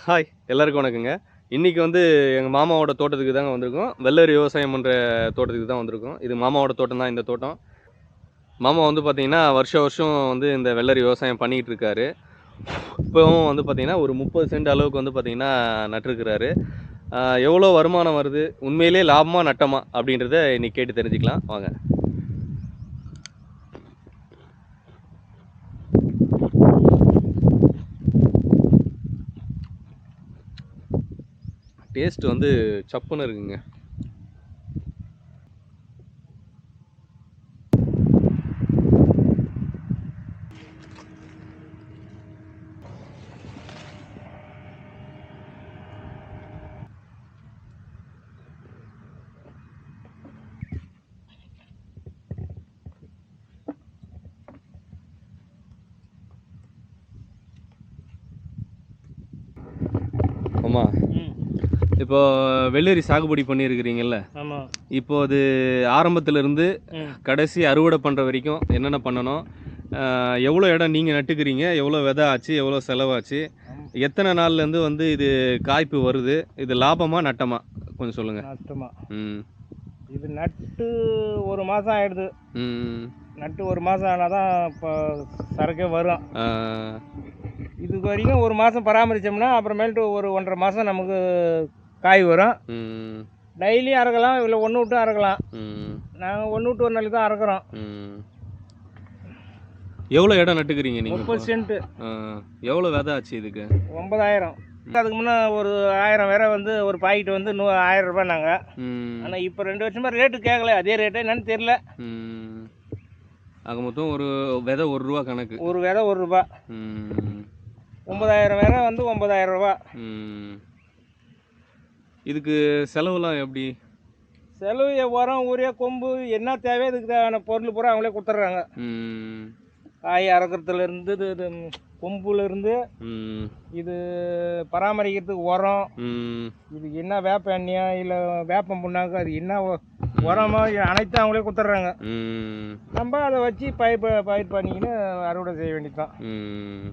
Hi எல்லாருக்கும் வணக்கங்க. இன்றைக்கி வந்து எங்கள் மாமாவோட தோட்டத்துக்கு தாங்க வந்திருக்கோம். வெள்ளரி விவசாயம் பண்ணுற தோட்டத்துக்கு தான் வந்திருக்கோம். இது மாமாவோட தோட்டம் தான் இந்த தோட்டம். மாமா வந்து பார்த்திங்கன்னா வருஷம் வருஷம் வந்து இந்த வெள்ளரி விவசாயம் பண்ணிக்கிட்டு இருக்காரு. இப்போவும் வந்து பார்த்திங்கன்னா ஒரு முப்பது சென்ட் அளவுக்கு வந்து பார்த்திங்கன்னா நட்டிருக்கிறாரு. எவ்வளோ வருமானம் வருது? உண்மையிலே லாபமாக நட்டமா அப்படின்றத இன்றைக்கி கேட்டு தெரிஞ்சுக்கலாம். வாங்க. டேஸ்ட் வந்து சப்புன்னு இருக்குங்க. ஆமாம் இப்போ வெள்ளரி சாகுபடி பண்ணியிருக்கிறீங்கல்ல? ஆமாம் இப்போ அது ஆரம்பத்துல இருந்து ம். கடைசி அறுவடை பண்ணுற வரைக்கும் என்னென்ன பண்ணணும்? எவ்வளோ இடம் நீங்கள் நட்டுக்கிறீங்க? எவ்வளோ விதை ஆச்சு? எவ்வளோ செலவாச்சு? எத்தனை நாள்லேருந்து வந்து இது காய்ப்பு வருது? இது லாபமா நட்டமா? கொஞ்சம் சொல்லுங்கள் நட்டுமா. ம். இது நட்டு ஒரு மாதம் ஆயிடுது. நட்டு ஒரு மாதம் ஆனால் தான் இப்போ சரக்கே வரும். இது வரைக்கும் ஒரு மாதம் பராமரித்தோம்னா அப்புறமேல்ட்டு ஒரு ஒன்றரை மாதம் நமக்கு காய் வரும். டெய்லியும் அறுக்கலாம் இல்லை ஒன்று விட்டு அறுக்கலாம். நாங்கள் ஒன்று விட்டு ஒரு நாளைக்கு தான் அறுக்கிறோம். எவ்வளோ இடம் நட்டுக்கிறீங்க நீங்கள் முப்பது சென்ட்டு. எவ்வளோ விதை ஆச்சு இதுக்கு? ஒன்பதாயிரம். அதுக்கு முன்னே ஒரு ஆயிரம் வேற வந்து ஒரு பாக்கெட் வந்து நூ ஆயிரம் ரூபாய் நாங்கள் ஆனால் இப்போ ரெண்டு வருஷமாக ரேட்டு கேட்கல அதே ரேட்டு என்னன்னு தெரில ஆக மொத்தம் ஒரு விதை ஒரு ரூபா கணக்கு. ஒரு விதை ஒரு ரூபா. ஒன்பதாயிரம் வேற வந்து ஒன்பதாயிரம் ரூபா. இதுக்கு செலவுலாம் எப்படி? செலவு உரம் ஊரே கொம்பு என்ன தேவையோ இதுக்கு தேவையான பொருள் பூரா அவங்களே கொடுத்துட்றாங்க. காய் அறுக்கிறதுலேருந்து இது கொம்புலேருந்து இது பராமரிக்கிறதுக்கு உரம். இது என்ன வேப்ப எண்ணெயா இல்லை வேப்பம் புண்ணாக்கு அது என்ன உரமோ அனைத்தும் அவங்களே கொடுத்துட்றாங்க. நம்ம அதை வச்சு பயிர் பயிர் பண்ணிக்கின்னு அறுவடை செய்ய வேண்டியது தான் ம்.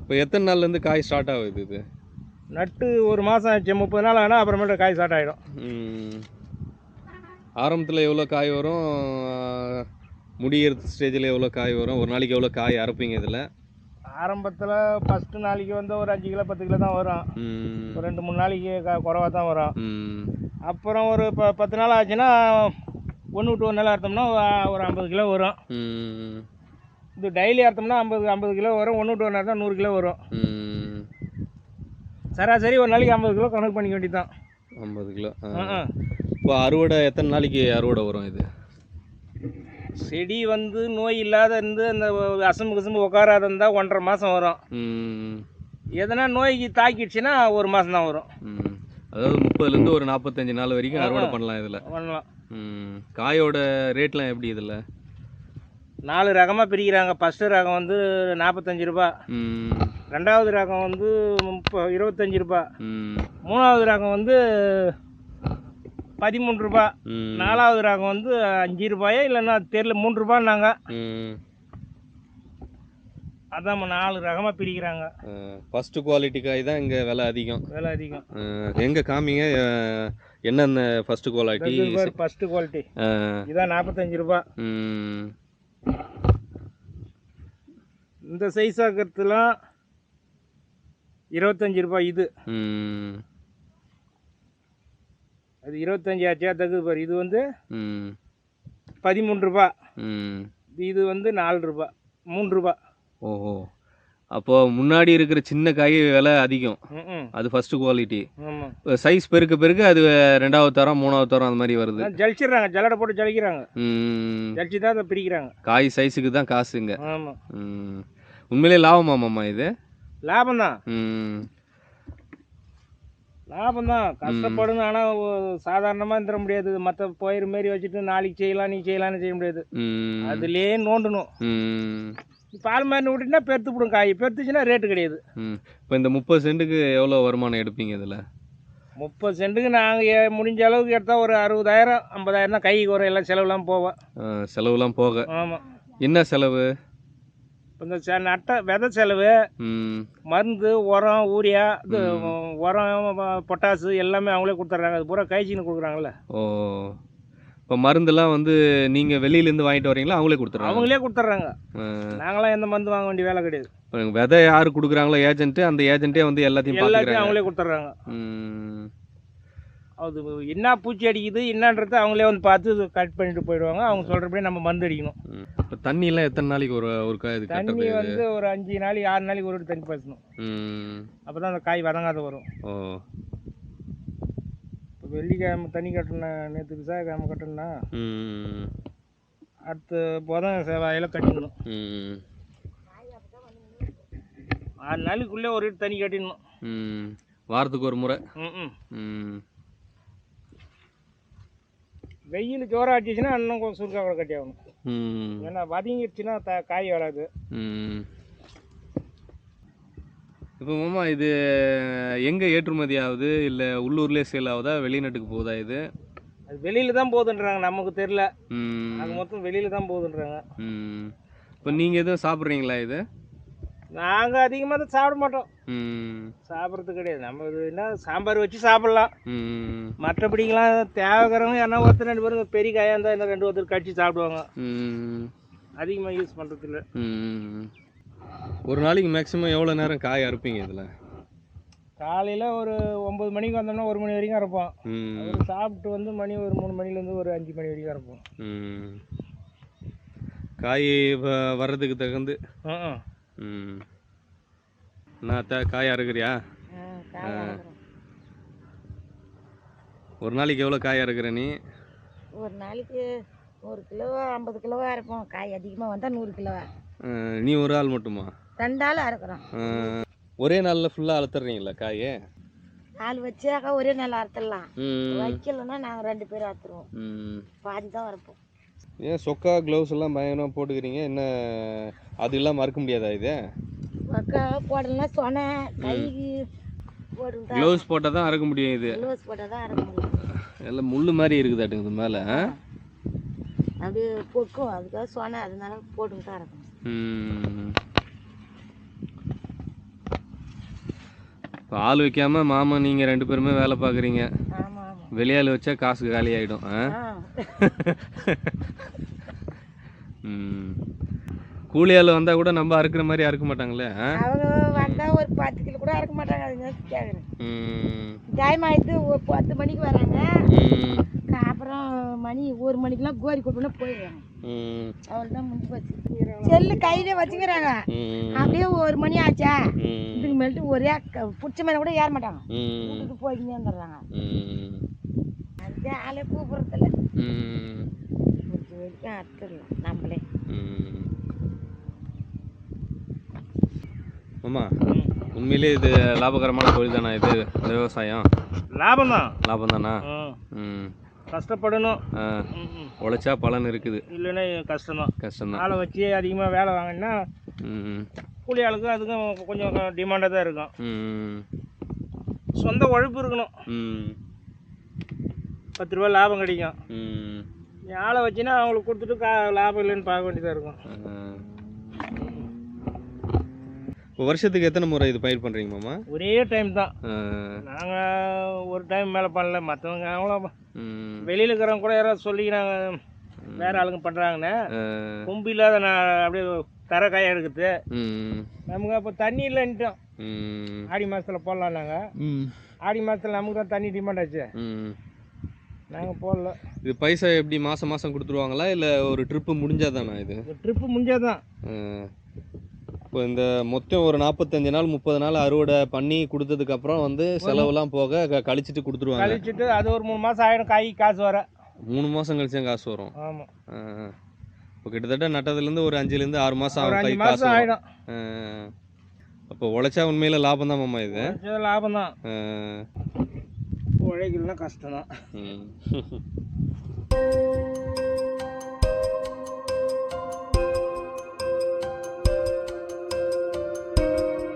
இப்போ எத்தனை நாள்லேருந்து காய் ஸ்டார்ட் ஆகுது இது? நட்டு ஒரு மாதம் ஆச்சு முப்பது நாள் ஆனால் அப்புறமேட்டு காய் ஸ்டார்ட் ஆகிடும். ஆரம்பத்தில் எவ்வளோ காய் வரும்? முடியிற ஸ்டேஜில் எவ்வளோ காய் வரும்? ஒரு நாளைக்கு எவ்வளோ காய் அரைப்பீங்க இதில்? ஆரம்பத்தில் ஃபஸ்ட்டு நாளைக்கு வந்து ஒரு அஞ்சு கிலோ பத்து கிலோ தான் வரும். ஒரு ரெண்டு மூணு நாளைக்கு குறவாக தான் வரும். அப்புறம் ஒரு ப பத்து நாள் ஆச்சுன்னா ஒன்று விட்டு ஒரு நாள் அறுத்தோம்னா ஒரு ஐம்பது கிலோ வரும். இது டெய்லி அறுத்தோம்னா ஐம்பது ஐம்பது கிலோ வரும். ஒன்று விட்டு ஒரு நாள் தான் நூறு கிலோ வரும். சராசரி ஒரு நாளைக்கு ஐம்பது கிலோ கணக்கு பண்ணிக்க வேண்டியது தான் ஐம்பது கிலோ. இப்போ அறுவடை எத்தனை நாளைக்கு அறுவடை வரும் இது? செடி வந்து நோய் இல்லாத இருந்து அந்த அசம்பு கசம்பு உட்காராத இருந்தால் ஒன்றரை மாதம் வரும். எதனா நோய்க்கு தாக்கிடுச்சுன்னா ஒரு மாதம் தான் வரும். அதாவது முப்பதுலேருந்து ஒரு நாற்பத்தஞ்சு நாள் வரைக்கும் அறுவடை பண்ணலாம் இதில். பண்ணலாம். ம். காயோட ரேட்லாம் எப்படி இதில்? நாலு ரகமாக பிரிக்கிறாங்க. ஃபஸ்ட்டு ரகம் வந்து நாற்பத்தஞ்சு ரூபா. ரெண்டாவது ரகம் வந்து முப்ப இருபத்தஞ்சி ரூபா. மூணாவது ரகம் வந்து பதிமூணு ரூபா. நாலாவது ரகம் வந்து அஞ்சு ரூபாயா இல்லைன்னா தெரியல மூணு ரூபான்னாங்க. ம். அதான் நாலு ரகமாக பிரிக்கிறாங்க. ஆ, ஃபர்ஸ்ட் குவாலிட்டி காய் தான் இங்கே விலை அதிகம். விலை அதிகம். எங்கே காமிங்க என்னென்ன ஃபர்ஸ்ட் குவாலிட்டி ஃபஸ்ட்டு குவாலிட்டி இதான் நாற்பத்தஞ்சு ரூபா. இந்த சைஸ் ஆக்கிறதுலாம் இருபத்தஞ்சி ரூபாய் இது. அது இருபத்தஞ்சி ஆச்சா தகுது பாரு. இது வந்து பதிமூணு ரூபா. ம். இது வந்து நாலு ரூபா. மூணு ரூபா. ஓஹோ. அப்போ முன்னாடி இருக்கிற சின்ன காய் விலை அதிகம். அது ஃபர்ஸ்ட் குவாலிட்டி சைஸ் பெருக்க பெருக்க அது ரெண்டாவது தரம் மூணாவது தரம் அந்த மாதிரி வருது. ஜலிச்சிடுறாங்க. ஜல்லடை போட்டு ஜலிக்கிறாங்க. ஜலிச்சு தான் அதை பிரிக்கிறாங்க காய் சைஸுக்கு தான் காசுங்க. உண்மையிலே லாபமாமாம்மா இது? லாபம் தான் லாபம் தான் கஷ்டப்படணும் ஆனால் சாதாரணமாக இருந்துட முடியாது. மற்ற பயிர் மாரி வச்சுட்டு நாளைக்கு செய்யலாம் நீ செய்யலாம்னு செய்ய முடியாது. அதுலேயே நோண்டணும். பால் மாதிரி விட்டுனா பெருத்து போடும் காய். பெருத்துச்சுன்னா ரேட்டு கிடையாது. இப்போ இந்த முப்பது சென்ட்டுக்கு எவ்வளோ வருமானம் எடுப்பீங்க இதில்? முப்பது சென்ட்டுக்கு நாங்கள் முடிஞ்ச அளவுக்கு எடுத்தால் ஒரு அறுபதாயிரம் ஐம்பதாயிரம் தான் கைக்கு வரும். எல்லாம் செலவுலாம் போவோம் செலவுலாம் போக. ஆமாம் என்ன செலவு? இந்த செ- நட்ட விதை செலவு மருந்து உரம் ஊரியா இது உரம் பொட்டாசு எல்லாமே அவங்களே கொடுத்துட்றாங்க. அது பூரா கைச்சின்னு கொடுக்குறாங்கல்ல. ஓ. இப்போ மருந்தெல்லாம் வந்து நீங்கள் வெளியிலேருந்து வாங்கிட்டு வரீங்களா? அவங்களே கொடுத்துட்றாங்க. அவங்களே கொடுத்துட்றாங்க. நாங்களாம் எந்த மருந்து வாங்க வேண்டிய வேலை கிடையாது. விதை யார் கொடுக்குறாங்களோ ஏஜென்ட்டு அந்த ஏஜென்ட்டே வந்து எல்லாத்தையும் எல்லாத்தையும் அவங்களே கொடுத்துட்றாங்க. அது என்ன பூச்சி அடிக்குது என்னன்றது அவங்களே வந்து பார்த்து கட் பண்ணிட்டு போயிடுவாங்க. அவங்க சொல்கிறபடி நம்ம மருந்து அடிக்கணும். இப்போ தண்ணியெல்லாம் எத்தனை நாளைக்கு ஒரு இது தண்ணி வந்து ஒரு அஞ்சு நாளைக்கு ஆறு நாளைக்கு ஒரு தண்ணி பாய்ச்சணும் ம். அப்போ தான் அந்த காய் வதங்காத வரும். ஓ. இப்போ வெள்ளிக்கிழமை தண்ணி கட்டணும் நேற்று விசாகக்கிழமை கட்டணும்னா அடுத்த புதன் செவ்வாயில் கட்டிக்கணும் ஆறு நாளைக்குள்ளே ஒரு வாட்டி தண்ணி கட்டிடணும். ம். வாரத்துக்கு ஒரு முறை? ம். ம். வெயில் ஜோரம் அடிச்சுன்னா இன்னும் கொஞ்சம் சுருக்கா கூட கட்டி ஆகணும். ம். ஏன்னா வதங்கிடுச்சுன்னா த காய் வராது ம். இப்போ மாமா இது எங்கே ஏற்றுமதி ஆகுது இல்லை உள்ளூர்லேயே சேல் ஆகுதா? வெளிநாட்டுக்கு போகுதா இது? அது வெளியில தான் போகுதுன்றாங்க நமக்கு தெரில ம். அது மொத்தம் வெளியில தான் போகுதுன்றாங்க. ம். இப்போ நீங்கள் எதுவும் சாப்பிட்றீங்களா இது? நாங்கள் அதிகமாக தான் சாப்பிட மாட்டோம். சாப்பிட்றது கிடையாது. நம்ம இது என்ன சாம்பார் வச்சு சாப்பிட்லாம். ம். மற்றபடிக்கெல்லாம் தேவைக்கிறவங்க என்ன ஒருத்தர் ரெண்டு பேரும் பெரிய காயாக இருந்தால் இந்த ரெண்டு ஒருத்தர் கடிச்சு சாப்பிடுவாங்க. அதிகமாக யூஸ் பண்ணுறது இல்லை ஒரு நாளைக்கு மேக்ஸிமம் எவ்வளோ நேரம் காய் அறுப்பீங்க இதில்? காலையில் ஒரு ஒம்பது மணிக்கு வந்தோம்னா ஒரு மணி வரைக்கும் இருப்போம் சாப்பிட்டு வந்து மணி ஒரு மூணு மணிலேருந்து ஒரு அஞ்சு மணி வரைக்கும் இருப்போம் காய் வர்றதுக்கு தகுந்து ம். நான் த காய் அறுக்கிறியா ஒரு நாளைக்கு எவ்வளோ காய் அறுக்கிற நீ? ஒரு நாளைக்கு நூறு கிலோ ஐம்பது கிலோவா அரைப்போம். காய் அதிகமாக வந்தால் நூறு கிலோவா. நீ ஒரு ஆள் மட்டுமா? ரெண்டு ஆள் அறுக்கிறோம் ஒரே நாளில் ஃபுல்லாக அறுத்துறீங்களா காயை? ஆள் வச்சாக்கா ஒரே நாள் அறுத்துடலாம். வைக்கலன்னா நாங்கள் ரெண்டு பேரும் அறுத்துருவோம். ம். பாதி தான் அறுப்போம் ஏன் சொக்கா க்ளவுஸ் எல்லாம் பயங்கரமாக போட்டுக்கிறீங்க? என்ன அது இல்லாமல் அறுக்க முடியாதா இது? அக்கா போடலன்னா சொன்னேன். கைக்கு க்ளவுஸ் போட்டால் தான் அறுக்க முடியும் இது. க்ளோஸ் போட்டால் தான் அறுக்க முடியும். எல்லாம் முள் மாதிரி இருக்குதாட்டுங்க இது மேலே அப்படியே பொக்கும். அதுக்காக சொன்னேன். அதனால போட்டுங்க தான் அறுக்கணும். இப்போ ஆள் வைக்காம மாமா நீங்கள் ரெண்டு பேருமே வேலை பார்க்குறீங்க. வெளியாள் வச்சா காசு காலி ஆகிடும் ஆள் வந்தால் கூட நம்ம அறுக்கிற மாதிரி அறுக்க மாட்டாங்களே அவங்க வந்தால் ஒரு பத்து கிலோ கூட அறுக்க மாட்டாங்க அதுங்க கேட்குறேன் டைம் ஆயிடுத்து ஒரு பத்து மணிக்கு வராங்க. அப்புறம் மணி ஒரு மணிக்கெல்லாம் கோரி கொடுக்கணும் போயிடுறாங்க. ம். அவள்தான் முடிஞ்சு போச்சு செல்லு கையிலே வச்சுக்கிறாங்க. அப்படியே ஒரு மணி ஆச்சா? இதுக்கு மேலிட்டு ஒரே பிடிச்ச மேலே கூட ஏற மாட்டாங்க. போய்க்கினே வந்துடுறாங்க ம் அதுக்கு ஆளே கூப்பிட்றதில்ல முடிஞ்ச வரைக்கும் அறுத்துடலாம் நம்மளே. ம். மாமா உண்மையிலே இது லாபகரமான தொழில் தானா இது? இந்த விவசாயம்? லாபம் தான். லாபம் தானா? கஷ்டப்படணும். உழைச்சா பலன் இருக்குது. இல்லைன்னா கஷ்டம்தான். கஷ்டம்தான். ஆளை வச்சு அதிகமாக வேலை வாங்கினா ம். கூலி ஆளுக்கும் அதுக்கும் கொஞ்சம் டிமாண்டாக தான் இருக்கும். ம். சொந்த உழைப்பு இருக்கணும். ம். பத்து ரூபா லாபம் கிடைக்கும். ஆளை வச்சுன்னா அவங்களுக்கு கொடுத்துட்டு கா லாபம் இல்லைன்னு பார்க்க வேண்டியதாக இருக்கும். வருஷத்துக்கு எத்தனை முறை இது பயிர் பண்ணுறீங்க மாமா? ஒரே டைம் தான். நாங்கள் ஒரு டைம் மேலே பண்ணல. மற்றவங்க அவ்வளோ ம். வெளியில் இருக்கிறவங்க கூட யாராவது சொல்லிக்கிறாங்க வேற ஆளுங்க பண்ணுறாங்கன்னு ஆ, கொம்பு இல்லாத நான் அப்படியே தர காய எடுக்குது நமக்கு அப்போ தண்ணி இல்லைன்ட்டோம். ஆடி மாதத்தில் போடலாம் நாங்கள் ஆடி மாதத்தில் நமக்கு தான் தண்ணி டிமாண்ட் ஆச்சு. நாங்கள் போடல. இது பைசா எப்படி மாதம் மாதம் கொடுத்துருவாங்களா இல்லை ஒரு ட்ரிப்பு முடிஞ்சாதானா இது? ட்ரிப்பு முடிஞ்சாதான். ஆ. இப்போ இந்த மொத்தம் ஒரு நாற்பத்தஞ்சு நாள் முப்பது நாள் அறுவடை பண்ணி கொடுத்ததுக்கப்புறம் வந்து செலவுலாம் போக கழிச்சிட்டு கொடுத்துருவாங்க. கழிச்சிட்டு அது ஒரு மூணு மாதம் ஆயிடும் காய் காசு வர. மூணு மாதம் கழிச்சு காசு வரும். ஆமாம். இப்போ கிட்டத்தட்ட நட்டதுலேருந்து ஒரு அஞ்சுலேருந்து ஆறு மாதம் ஆகும் அஞ்சு கை காசு மாதம் வரும். ஆயிடும். ஆ. அப்போ உழைச்சா உண்மையில லாபம் தான் மாமா இது? லாபம் தான். ஆ. உழைக்கலன்னா கஷ்டம் தான்